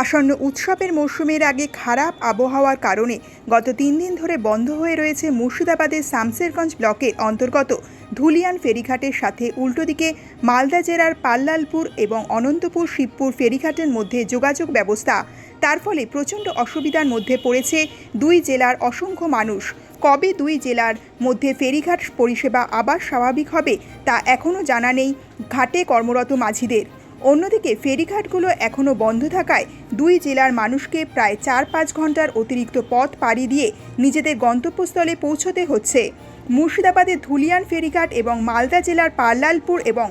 আসন্ন উৎসবের মরশুমের আগে খারাপ আবহাওয়ার কারণে গত তিন দিন ধরে বন্ধ হয়ে রয়েছে মুর্শিদাবাদের শামসেরগঞ্জ ব্লকের অন্তর্গত ধুলিয়ান ফেরিঘাটের সাথে উল্টো দিকে মালদা জেলার পাল্লালপুর এবং অনন্তপুর শিবপুর ফেরিঘাটের মধ্যে যোগাযোগ ব্যবস্থা। তার ফলে প্রচণ্ড অসুবিধার মধ্যে পড়েছে দুই জেলার অসংখ্য মানুষ। কবে দুই জেলার মধ্যে ফেরিঘাট পরিষেবা আবার স্বাভাবিক হবে তা এখনও জানা নেই ঘাটে কর্মরত মাঝিদের। অন্যদিকে ফেরিঘাটগুলো এখনও বন্ধ থাকায় দুই জেলার মানুষকে প্রায় চার পাঁচ ঘণ্টার অতিরিক্ত পথ পাড়ি দিয়ে নিজেদের গন্তব্যস্থলে পৌঁছতে হচ্ছে। মুর্শিদাবাদের ধুলিয়ান ফেরিঘাট এবং মালদা জেলার পাল্লালপুর এবং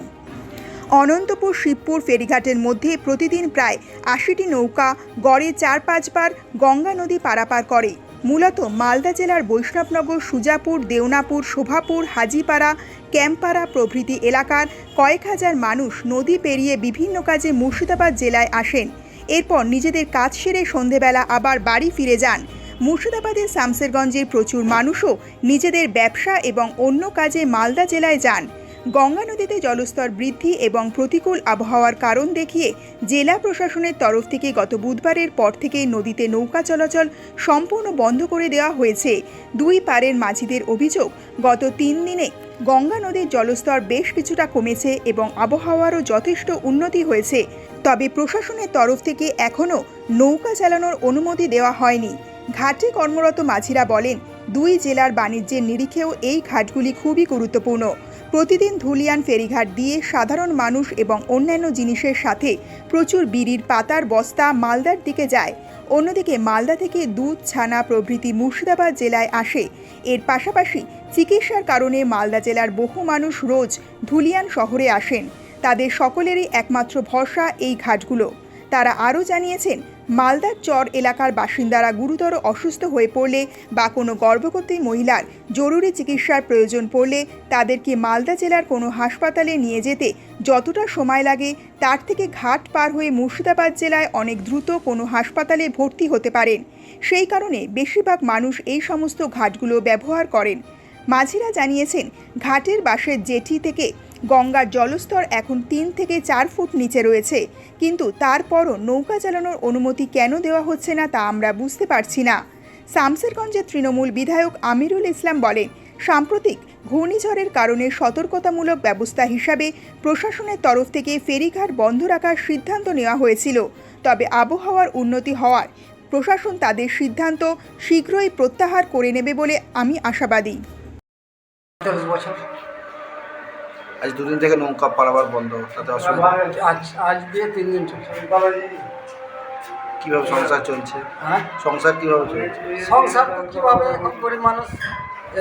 অনন্তপুর শিবপুর ফেরিঘাটের মধ্যে প্রতিদিন প্রায় আশিটি নৌকা গড়ে চার পাঁচবার গঙ্গা নদী পারাপার করে। মূলত মালদা জেলার বৈষ্ণবনগর, সুজাপুর, দেওনাপুর, শোভাপুর, হাজিপাড়া, ক্যাম্পাড়া প্রভৃতি এলাকার কয়েক হাজার মানুষ নদী পেরিয়ে বিভিন্ন কাজে মুর্শিদাবাদ জেলায় আসেন। এরপর নিজেদের কাজ সেরে সন্ধেবেলা আবার বাড়ি ফিরে যান। মুর্শিদাবাদের শামসেরগঞ্জের প্রচুর মানুষও নিজেদের ব্যবসা এবং অন্য কাজে মালদা জেলায় যান। গঙ্গা নদীতে জলস্তর বৃদ্ধি এবং প্রতিকূল আবহাওয়ার কারণ দেখিয়ে জেলা প্রশাসনের তরফ থেকে গত বুধবারের পর থেকে নদীতে নৌকা চলাচল সম্পূর্ণ বন্ধ করে দেওয়া হয়েছে। দুই পারের মাঝিদের অভিযোগ, গত তিন দিনে গঙ্গা নদীর জলস্তর বেশ কিছুটা কমেছে এবং আবহাওয়ারও যথেষ্ট উন্নতি হয়েছে। তবে প্রশাসনের তরফ থেকে এখনও নৌকা চালানোর অনুমতি দেওয়া হয়নি। ঘাটে কর্মরত মাঝিরা বলেন দুই জেলার বাণিজ্যের নিরিখেও এই ঘাটগুলি খুবই গুরুত্বপূর্ণ। প্রতিদিন ধুলিয়ান ফেরিঘাট দিয়ে সাধারণ মানুষ এবং অন্যান্য জিনিসের সাথে প্রচুর বিড়ির পাতার বস্তা মালদার দিকে যায়। অন্যদিকে মালদা থেকে দুধ, ছানা প্রভৃতি মুর্শিদাবাদ জেলায় আসে। এর পাশাপাশি চিকিৎসার কারণে মালদা জেলার বহু মানুষ রোজ ধুলিয়ান শহরে আসেন। তাদের সকলেরই একমাত্র ভরসা এই ঘাটগুলো। তারা আরও জানিয়েছেন মালদার চর এলাকার বাসিন্দারা গুরুতর অসুস্থ হয়ে পড়লে বা কোনো গর্ভবতী মহিলার জরুরি চিকিৎসার প্রয়োজন পড়লে তাদেরকে মালদা জেলার কোনো হাসপাতালে নিয়ে যেতে যতটা সময় লাগে তার থেকে ঘাট পার হয়ে মুর্শিদাবাদ জেলায় অনেক দ্রুত কোনো হাসপাতালে ভর্তি হতে পারেন। সেই কারণে বেশিরভাগ মানুষ এই সমস্ত ঘাটগুলো ব্যবহার করেন। মাঝিরা জানিয়েছেন, ঘাটের বাসের জেটি থেকে গঙ্গার জলস্তর এখন তিন থেকে চার ফুট নিচে রয়েছে। কিন্তু তারপরও নৌকা চালানোর অনুমতি কেন দেওয়া হচ্ছে না তা আমরা বুঝতে পারছি না। শামসেরগঞ্জের তৃণমূল বিধায়ক আমিরুল ইসলাম বলেন, সাম্প্রতিক ঘূর্ণিঝড়ের কারণে সতর্কতামূলক ব্যবস্থা হিসাবে প্রশাসনের তরফ থেকে ফেরিঘাট বন্ধ রাখার সিদ্ধান্ত নেওয়া হয়েছিল। তবে আবহাওয়ার উন্নতি হওয়ার প্রশাসন তাদের সিদ্ধান্ত শীঘ্রই প্রত্যাহার করে নেবে বলে আমি আশাবাদী। আজ দুদিন থেকে নৌকা পারাবার বন্ধ তাতে অসুবিধা? আজ আজ দিয়ে তিন দিন চলছে। কীভাবে সংসার চলছে? হ্যাঁ? সংসার কীভাবে চলছে? সংসার কীভাবে এখন গরিব মানুষ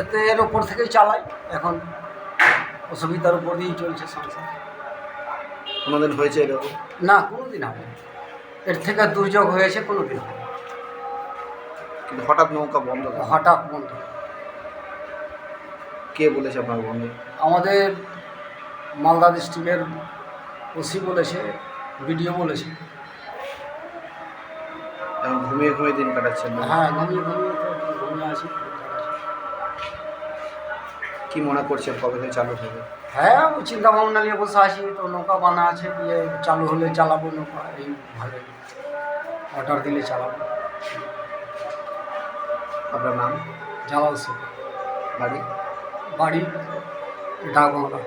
এতে এর ওপর থেকেই চালায় এখন অসুবিধার উপর দিয়েই চলছে সংসার। কোনোদিন হয়েছে এরকম? না কোনো দিন হবে এর থেকে দুর্যোগ হয়েছে কোনো দিন হবে কিন্তু হঠাৎ নৌকা বন্ধ? হঠাৎ বন্ধ। কে বলেছে আপনার বন্ধু? আমাদের মালদা ডিস্ট্রিক্টের ওসি বলেছে বিডিও বলেছে। ঘুমিয়ে ঘুমিয়ে দিন কাটাচ্ছেন হ্যাঁ ঘুমিয়ে ঘুমিয়ে ঘুমিয়ে আছি। কি মনে করছেন কবে থেকে চালু হবে? হ্যাঁ চিন্তা ভাবনা নিয়ে বসে আছি তো নৌকা বানা আছে দিয়ে চালু হলে চালাবো নৌকা এই ভাবে। অর্ডার দিলে চালাবো। আপনার নাম? জালাল সে বাড়ি? বাড়ি ডাকবাংলা।